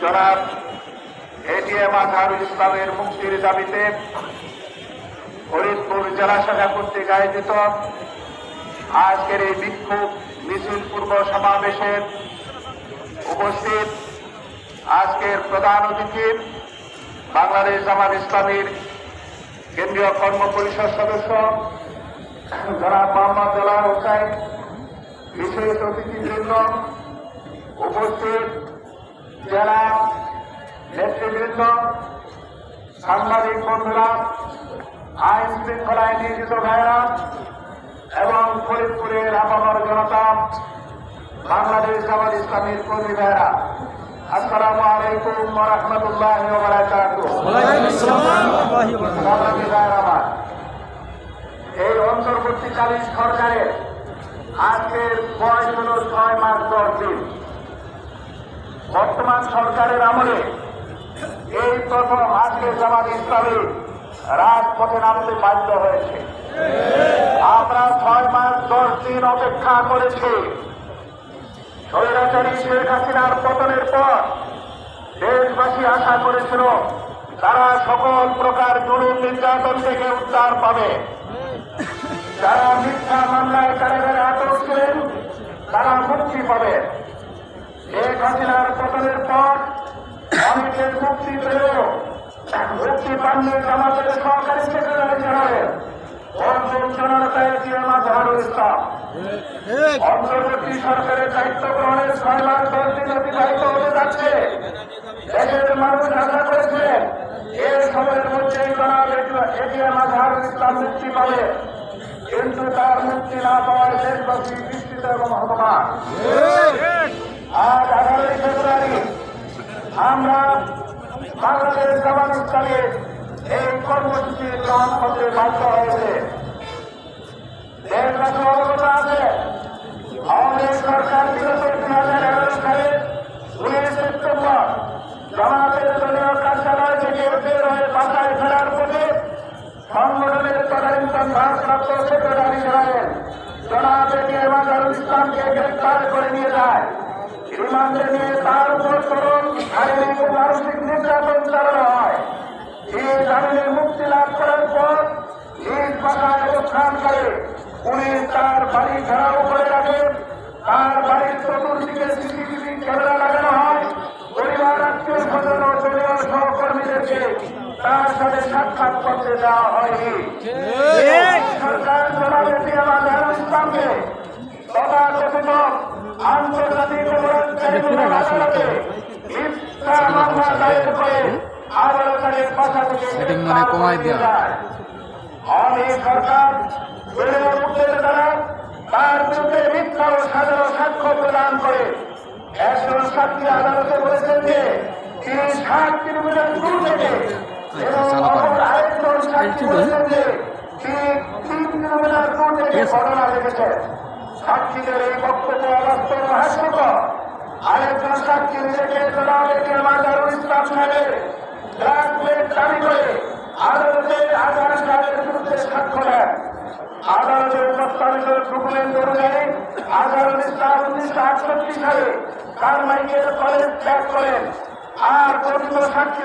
জনাব এটিএম আজহারুল ইসলামের মুক্তির দাবিতে ফরিদপুর জেলা শাখা কর্তৃক আয়োজিত আজকের এই বিক্ষোভ মিছিল পূর্ব সমাবেশের উপস্থিত আজকের প্রধান অতিথি বাংলাদেশ জামাত ইসলামীর কেন্দ্রীয় কর্ম পরিষদ সদস্য জনাব মোহাম্মদ জালাল হোসাইন বিশেষ অতিথিবৃন্দ উপস্থিত জেলা নেতৃবৃন্দ, সাংবাদিক বন্ধুরা, আইন শৃঙ্খলায় নিয়োজিত ভাইরা এবং ফরিদপুরের আবহাওয়ার জনতা, বাংলাদেশ জামাত ইসলামীর কর্মী ভাইরা আসসালামু আলাইকুম রহমতুল্লাহ এই অন্তর্বর্তীকালীন সরকারের আজকের বয়স হল ছয় মাস দশ দিন। বর্তমান সরকারের আমলে এই প্রথম আজকে জামাত ইসলামী রাজপথে নামতে বাধ্য হয়েছে। আমরা ছয় মাস দশ দিন অপেক্ষা করেছি। স্বৈরাচারী শেখ হাসিনার পতনের পর দেশবাসী আশা করেছিল তারা সকল প্রকার জরুর নির্যাতন থেকে উদ্ধার পাবে। যারা মিথ্যা মামলায় কারাগারে আটক ছিলেন, তারা মুক্তি পাবে। শেখ পর অনেকের মুক্তি পেলেও মুক্তি পাননি জামাতের সহকারী সেক্রেটারি ইসলাম। অন্তর্বর্তী সরকারের দায়িত্ব গ্রহণের ছয় মাস দশ দিন অতিবাহিত হতে যাচ্ছে। দেশের মানুষ আশা সময়ের মধ্যেই জনাব এটিএম আজহারুল ইসলাম মুক্তি পাবে। কিন্তু তার মুক্তি না পাওয়ায় দেশবাসী বিস্তৃত এবং হতবাক আজ আগামী ফেব্রুয়ারি আমরা বাংলাদেশ ইসলামের এই কর্মসূচি গ্রহণ করতে বাধ্য হয়েছে। দেশবাসী অবগত আছে। লীগ সরকার বিগত দুই হাজার এগারো সালে উনিশ সেপ্টেম্বর জামাতের দলীয় কার্যালয় থেকে বের হয়ে বাসায় ফেরার পথে সংগঠনের তদানীন্তন ভারপ্রাপ্ত সেক্রেটারি জেনারেল জনাব এটিএম আজহারুল ইসলামকে গ্রেফতার করে নিয়ে যায়। রিমান্ডে নিয়ে তার উপর শারীরিক ও মানসিক নির্যাতন চালানো হয়। এই জামিনে মুক্তি লাভ করার পর নিজ বাসায় অবস্থান করে। উনি তার বাড়ি ঘেরাও করে রাখেন। তার বাড়ির চতুর্দিকে সিসিটিভি ক্যামেরা লাগানো হয়। পরিবার আত্মীয় স্বজন ও দলীয় সহকর্মীদেরকে তার সাথে সাক্ষাৎ করতে দেওয়া হয়নি সরকার জনাব এটিএম আজহারুল ইসলামকে তথাকথিত আন্তর্জাতিক অপরাধ ট্রাইব্যুনাল আদালতে মিথ্যা মামলা দায়ের করে আদালতের বাসা থেকে সেটিং মানে কমায় দেয়া। যায়। আওয়ামী সরকার বেড়ে উঠতে দ্বারা তার বিরুদ্ধে মিথ্যা ও সাজানো সাক্ষ্য প্রদান করে একজন সাক্ষী আদালতে বলেছেন যে তিনি ষাট কিলোমিটার দূর থেকে আরেকজন সাক্ষী বলেছেন যে তিনি তিন কিলোমিটার দূর থেকে ঘটনা দেখেছেন সাক্ষীদের এই বক্তব্য অবাস্তব ও হাস্যকর আরেকজন সাক্ষী নিজেকে জনাব এটিএম আজহারুল ইসলাম সাহেবের ব্ল্যাকমেল দাবি করে আদালতে আজহার সাহেবের বিরুদ্ধে সাক্ষ্য দেন আদালতে প্রস্তাবিত ডকুমেন্ট অনুযায়ী আজহারুল ইসলাম উনিশশো আটষট্টি সালে কারমাইকেল কলেজ ত্যাগ করেন আর প্রকৃত সাক্ষী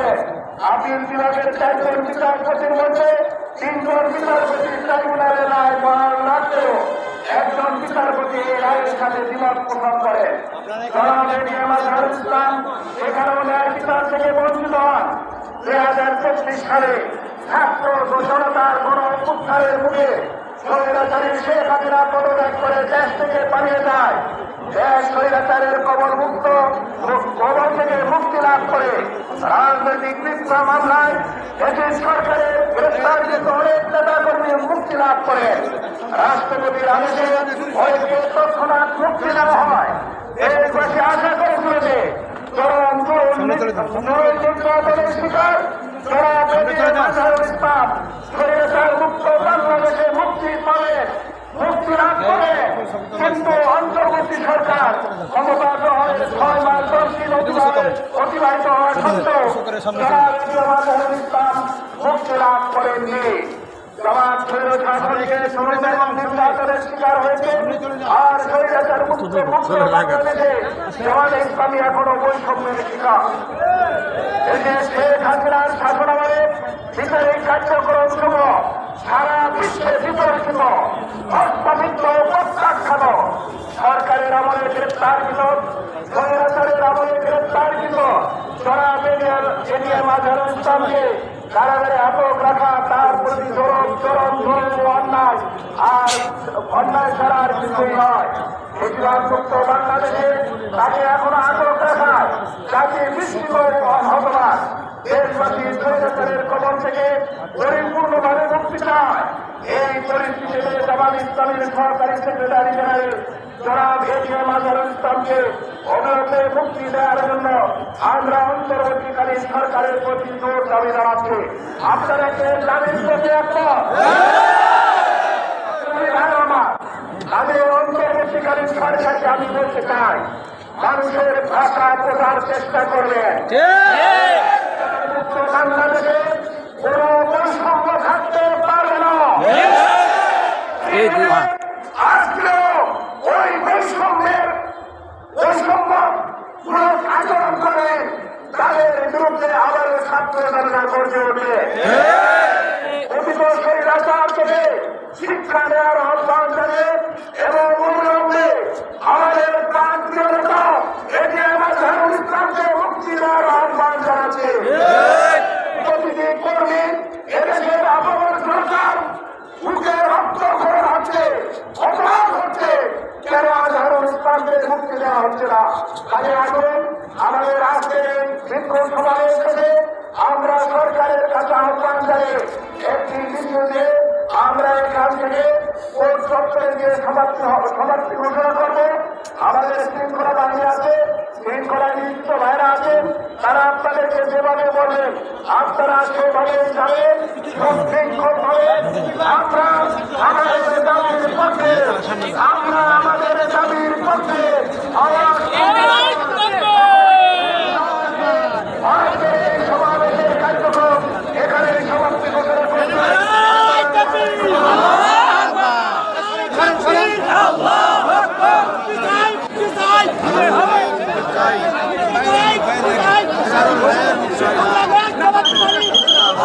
আপিল বিভাগের চারজন বিচারপতির মধ্যে তিনজন বিচারপতি ট্রাইব্যুনালের রায় বহাল রাখলেও একজন বিচারপতি এই রায়ের সাথে দ্বিমত পোষণ আজহারুল ইসলাম এখানেও ন্যায় বিচার থেকে বঞ্চিত হন। দুই হাজার চব্বিশ সালে ছাত্র জনতার গণ অভ্যুত্থানের মুখে স্বৈরাচারী শেখ পদত্যাগ করে দেশ থেকে পালিয়ে যায়। দেশ স্বৈরাচারের কবল মুক্ত কবল থেকে মুক্তি লাভ করে। রাজনৈতিক মিথ্যা মামলায় ব্রিটিশ সরকারের গ্রেফতারকৃত অনেক নেতা কর্মী মুক্তি লাভ করে। রাষ্ট্রপতির আদেশে অনেকে তৎক্ষণাৎ মুক্তি দেওয়া হয়। দেশবাসী আশা করেছিল যে চরম চরম শিকার যারা ইসলাম স্বৈরাচার মুক্ত বাংলাদেশে মুক্তি পাবে মুক্তি লাভ করে কিন্তু অন্তর্বর্তী সরকার ক্ষমতা গ্রহণের ছয় মাস দশ দিন অতিবাহিত অতিবাহিত হওয়া সত্ত্বেও ইসলাম মুক্তি লাভ করেননি জামাত শাসনকে শ্রমিক এবং নির্যাতনের শিকার হয়েছে আর স্বৈরাচার মুক্ত মুক্ত ইসলামী এখনও বৈষম্যের শিকার। এতে শেখ হাসিনার বিচারিক কার্যক্রম সমূহ সারা বিশ্বে বিতর্কিত অস্থাপিত প্রত্যাখ্যাত। সরকারের আমলে গ্রেপ্তার গ্রেপ্তারকৃত স্বৈরাচারের আমলে গ্রেপ্তারকৃত সরা বেরিয়ার এরিয়া মাঝারুল ইসলামকে কারাগারে আটক রাখা, তার প্রতি চরম চরম চরম অন্যায়। আর অন্যায় ছাড়া আর কিছুই নয়। বেশিরভাগ মুক্ত বাংলাদেশে তাকে এখনও আটক রাখায় তাকে বিস্ময় হতবাদ দেশবাসী স্বৈরাচারের কবল থেকে পরিপূর্ণভাবে মুক্তি চায়। এই পরিস্থিতিতে জামাত ইসলামের সরকারি সেক্রেটারি জেনারেল জনাব এটিএম আজহারুল ইসলামকে অবিলম্বে মুক্তি দেওয়ার জন্য আমরা অন্তর্বর্তীকালীন সরকারের প্রতি জোর দাবি জানাচ্ছি। আপনারা কে দাবির প্রতি একমত। আমি অন্তর্বর্তীকালীন সরকারকে আমি বলতে চাই, মানুষের ভাষা বোঝার চেষ্টা করবেন। মুক্ত বাংলাদেশে কোন বৈষম্য থাকতে পারবে না আজকেও ওই বৈষম্যের বৈষম্য মূলক আচরণ করে তাদের বিরুদ্ধে আবারও ছাত্র জনতা গর্জে উঠবে অতীত সেই রাজার থেকে শিক্ষা নেওয়ার আহ্বান জানিয়ে এবং অবিলম্বে আমাদের প্রান্তীয় নেতা এটি আমার ধর্ম ইসলামকে মুক্তি দেওয়ার আহ্বান জানাচ্ছে প্রতিটি কর্মী এদেশের আবহাওয়ার সরকার বুকে রক্ত করে হচ্ছে অপরাধ হচ্ছে কেন আজহারুল ইসলামকে মুক্তি দেওয়া হচ্ছে না খালি আগুন আমাদের আজকের এই বিক্ষোভ সমাবেশ থেকে আমরা সরকারের কাছে আহ্বান জানিয়ে একটি বিদ্যুতে আমরা এখান থেকে কোর্ট চত্বরে গিয়ে সমাপ্তি সমাপ্তি ঘোষণা করব। আমাদের শৃঙ্খলা বাহিনী আছে, শৃঙ্খলা নিযুক্ত ভাইরা আছেন তারা আপনাদেরকে যেভাবে বলবেন আপনারা সেভাবে যাবেন সুশৃঙ্খল আমরা আমাদের দাবির পক্ষে, আমরা আমাদের দাবির পক্ষে আওয়াজ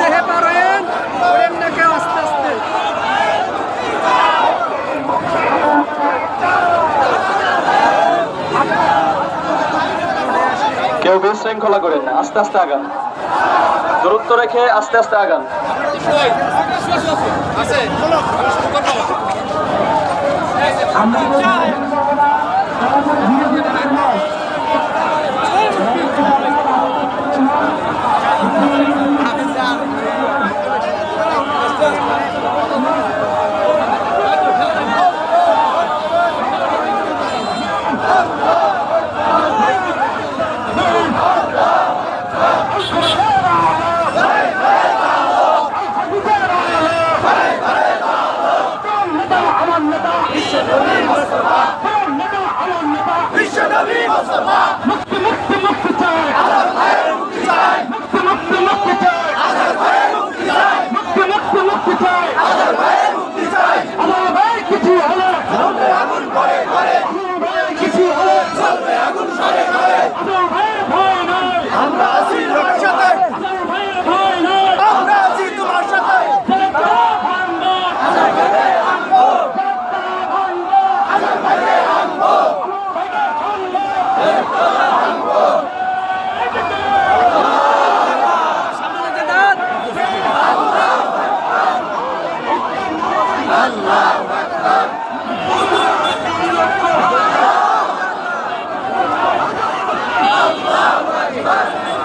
দেখে পারেন ওরেন না কেউ আস্তে আস্তে কেউ করে আস্তে আস্তে আগান। দূরত্ব রেখে আস্তে আস্তে আগান। আমরা